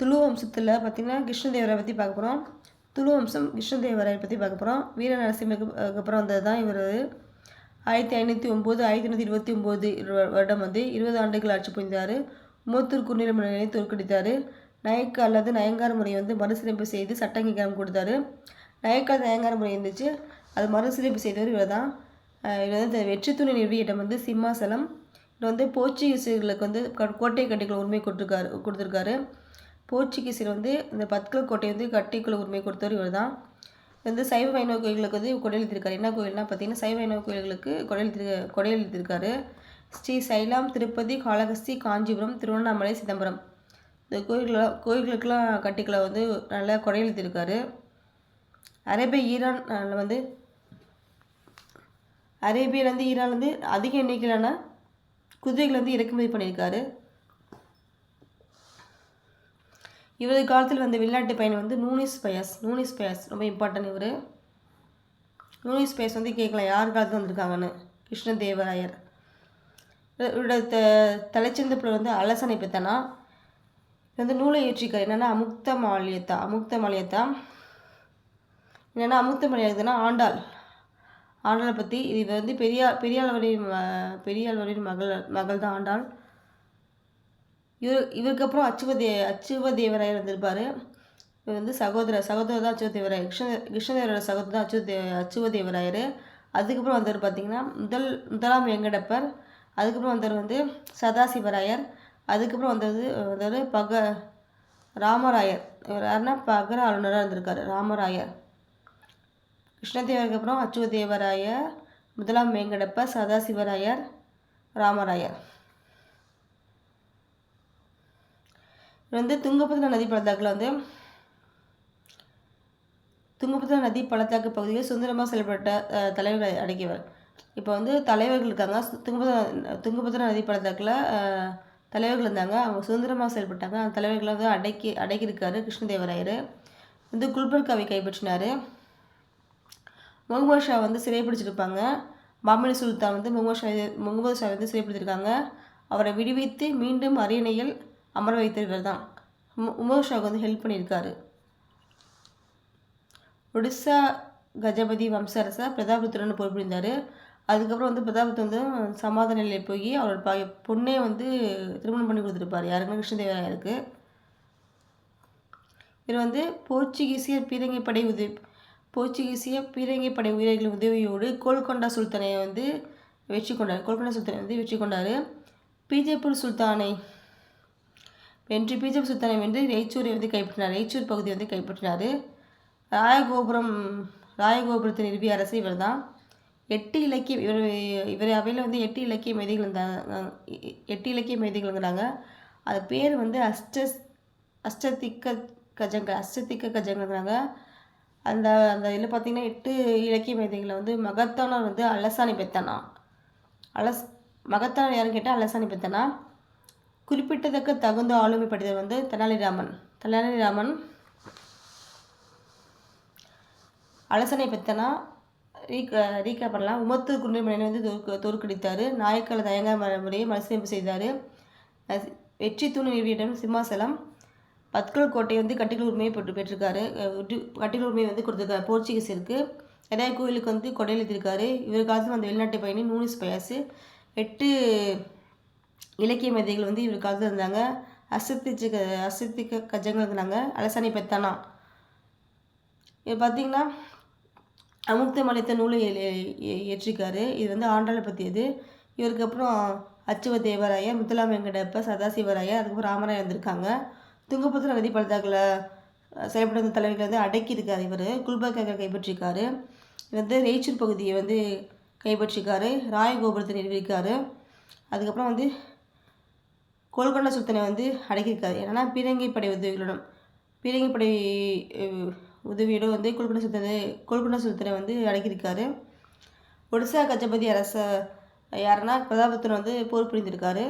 துளு வம்சத்தில் பார்த்திங்கன்னா கிருஷ்ணதேவரை பற்றி பார்க்க போகிறோம் துளு வம்சம் கிருஷ்ணதேவராயர் பற்றி பார்க்க போகிறோம் வீர நரசிம்மக்கு அப்புறம் வந்தது தான் இவர். ஆயிரத்தி ஐநூற்றி ஒம்பது ஆயிரத்தி ஐநூற்றி இருபத்தி ஒம்பது வருடம் வந்து இருபது ஆண்டுகள் ஆட்சி புரிந்தார். மூத்தூர் குறுநில முறையை தோற்கடித்தார். நயக்க அல்லது நயங்கார முறையை வந்து மறுசீரமைப்பு செய்து சட்ட அங்கீகாரம் கொடுத்தாரு. நயக்கால் நயங்கார முறை இருந்துச்சு. அது மறுசீரமைப்பு செய்தவர் இவர் தான் இவர் வந்து வெற்றி துணை நிறுவிய இடம் வந்து சிம்மாசலம் இவர் வந்து போர்ச்சுகீசர்களுக்கு வந்து கோட்டை கட்டிகள் உரிமை கொடுத்துருக்காரு கொடுத்துருக்காரு. போர்ச்சுகீஸர் வந்து இந்த பத்கல் கோட்டை வந்து கட்டிக்குள்ள உரிமை கொடுத்தவர் இவர் தான் வந்து சைவ வைணவ கோயில்களுக்கு வந்து கொடையெழுத்திருக்காரு என்ன கோயில்னா பார்த்தீங்கன்னா சைவ வைணவ கோயில்களுக்கு கொடையெழுத்தி கொடையெழுத்திருக்காரு ஸ்ரீ சைலாம் திருப்பதி காளகஸ்தி காஞ்சிபுரம் திருவண்ணாமலை சிதம்பரம். இந்த கோயில்கள் கோயில்களுக்கெல்லாம் கட்டிக்கலை வந்து நல்லா கொடையெழுத்திருக்காரு அரேபிய ஈரான் வந்து அரேபியாவிலேருந்து ஈரான்லேருந்து அதிக எண்ணிக்கையிலான குதிரைகள் வந்து இறக்குமதி பண்ணியிருக்காரு. இவரது காலத்தில் வந்த வெளிநாட்டு பயணம் வந்து நூனிஸ் பயஸ். Nuniz Paes. ரொம்ப இம்பார்ட்டன்ட் இவர். நூனிஸ் பயஸ் வந்து கேட்கலாம் யார் காலத்தில் வந்திருக்காங்கன்னு? கிருஷ்ணதேவராயர். இவரோட த தலைச்சிறந்த வந்து அலசனை பெத்தனா. வந்து நூலை ஏற்றிக்கார் என்னென்னா அமுக்த மாலியத்தா அமுக்த மாலியத்தா. என்னென்னா அமுக்த மாலியத்துனா ஆண்டாள். ஆண்டாளை பற்றி இது வந்து பெரியார் பெரியாழ்வரின் பெரியாழ்வரின் மகள் மகள் தான் ஆண்டாள். இவர் இவருக்கு அப்புறம் அச்சுவதே அச்சுவதேவராயர் இருந்திருப்பார். இவர் வந்து சகோதர சகோதரர் தான் அச்சுவதேவராயர் கிருஷ்ண கிருஷ்ணதேவரோட சகோதரர் தான் அச்சுவதே அச்சுவதேவராயர். அதுக்கப்புறம் வந்தவர் பார்த்திங்கன்னா முதல் முதலாம் வெங்கடப்பர். அதுக்கப்புறம் வந்தவர் வந்து சதாசிவராயர். அதுக்கப்புறம் வந்தது வந்தவர் பக ராமராயர். இவர் யாருன்னா பகர ஆளுநராக இருந்திருக்காரு ராமராயர். கிருஷ்ணதேவருக்கு அப்புறம் அச்சுவதேவராயர் முதலாம் வெங்கடப்பர் சதாசிவராயர் ராமராயர். வந்து துங்கபத்ரா நதி பள்ளத்தாக்கில் வந்து துங்கபத்ரா நதி பள்ளத்தாக்கு பகுதியில் சுதந்திரமாக செயல்பட்ட தலைவர்கள் அடக்கியவர். இப்போ வந்து தலைவர்கள் இருக்காங்க. துங்கபத்ரா துங்கபத்ரா நதி பள்ளத்தாக்கில் தலைவர்கள் இருந்தாங்க. அவங்க சுதந்திரமாக செயல்பட்டாங்க. அந்த தலைவர்களை வந்து அடக்கி அடக்கியிருக்காரு கிருஷ்ணதேவராயர். வந்து குல்பர்காவை கைப்பற்றினார். முகமது ஷா வந்து சிறைப்பிடிச்சிருப்பாங்க பாமினி சுல்தான் வந்து முகமது ஷா முகமது ஷா வந்து சிறைப்பிடிச்சிருக்காங்க அவரை விடுவித்து மீண்டும் அரியணையில் அமர வைத்தவர் தான். உமர் ஷாவுக்கு வந்து ஹெல்ப் பண்ணியிருக்காரு. ஒடிசா கஜபதி வம்ச அரசர் பொறுப்பிருந்தார் அதுக்கப்புறம் வந்து பிரதாபத்து வந்து சமாதான நிலையில் போய் அவரோட ப பொண்ணே வந்து திருமணம் பண்ணி கொடுத்துருப்பார். யாருக்குன்னா கிருஷ்ணதேவராயருக்கு. இவர் வந்து போர்ச்சுகீசிய பீரங்கி படை உதவி போர்ச்சுகீசிய பீரங்கி படை வீரர்களின் உதவியோடு கோல்கொண்டா சுல்தானை வந்து வெற்றி கொண்டார். கோல்கொண்டா சுல்தானை வந்து வெற்றி கொண்டார். பீஜப்பூர் சுல்தானை வென்று பீஜப்பூர் சுல்தானை வென்று ரெய்ச்சூரை வந்து கைப்பற்றினார். ரெய்ச்சூர் பகுதியை வந்து கைப்பற்றினார். ராயகோபுரம் ராயகோபுரத்தை நிறுவிய அரசு இவர் தான் எட்டு இலக்கியம் இவர் இவர் அவையில் வந்து எட்டு இலக்கிய மேதைகள் இருந்தாங்க எட்டு இலக்கிய மேதைகள்ங்கிறாங்க அது பேர் வந்து அஷ்ட அஷ்டதிக்க கஜங்கள் அஷ்டதிக்க கஜங்கள்ங்கிறாங்க அந்த அந்த இதில் பார்த்திங்கன்னா எட்டு இலக்கிய மேதைகளை வந்து மகத்தானார் வந்து அலசாணி பெத்தனா. அலஸ் மகத்தானர் யாருன்னு கேட்டால் அலசாணி பெத்தனா. குறிப்பிட்டதக்க தகுந்த ஆளுமை படித்தவர் வந்து தெனாலிராமன். தெனாலிராமன் அலசனை பெத்தனா ரீக ரீகேப் பண்ணலாம் உமத்து குண்டுமணியை வந்து தோற்க தோற்கடித்தார். நாயக்கல் தயங்க முறையை மறுசீரமைப்பு செய்தார். வெற்றி தூண் நிறுவியிடம் சிம்மாசலம் பத்கல் கோட்டை வந்து கட்டிகள் உரிமையை பெற்று பெற்றிருக்காரு. கட்டிகள் உரிமையை வந்து கொடுத்துருக்காரு. போர்ச்சுகீஸருக்கு நிறைய கோயிலுக்கு வந்து கொடையெழுத்திருக்காரு இவர் காலத்தில் அந்த வெளிநாட்டு பயணி நூனிஸ் பயாசு. எட்டு இலக்கிய மேதைகள் வந்து இவர் காலத்தில் இருந்தாங்க. அசத்திச்சு அசத்திக்க கஜங்கள் இருந்தாங்க. அலசானி பெத்தானா. இது பார்த்திங்கன்னா அமுக்தமலைத்த நூலை ஏற்றிருக்காரு. இது வந்து ஆண்டாளை பற்றியது இவருக்கு அப்புறம் அச்சுவ தேவராயர் முத்துலாம் வெங்கடப்ப சதாசிவராயர் அதுக்கப்புறம் ராமராயர் வந்திருக்காங்க. துங்கபுத்திர நதி பள்ளத்தாக்கில் செயல்படுத்த தலைவர்கள் வந்து அடக்கியிருக்காரு இவர். குல்பர்காக கைப்பற்றியிருக்காரு இது வந்து ரெய்ச்சூர் பகுதியை வந்து கைப்பற்றியிருக்காரு ராயகோபுரத்தை நிறுவியிருக்காரு. அதுக்கப்புறம் வந்து கோல்கொண்ட சுத்தனை வந்து அடக்கியிருக்காரு. ஏன்னா பீரங்கிப்படை உதவிகளுடன் பீரங்கி படை உதவியோடு வந்து கோல்கொண்ட சுல்தானை கோல்கொண்ட சுல்தானை வந்து அடக்கியிருக்காரு. ஒடிசா கஜபதி அரச யாருன்னா பிரதாபத்தன் வந்து போர் புரிந்திருக்காரு.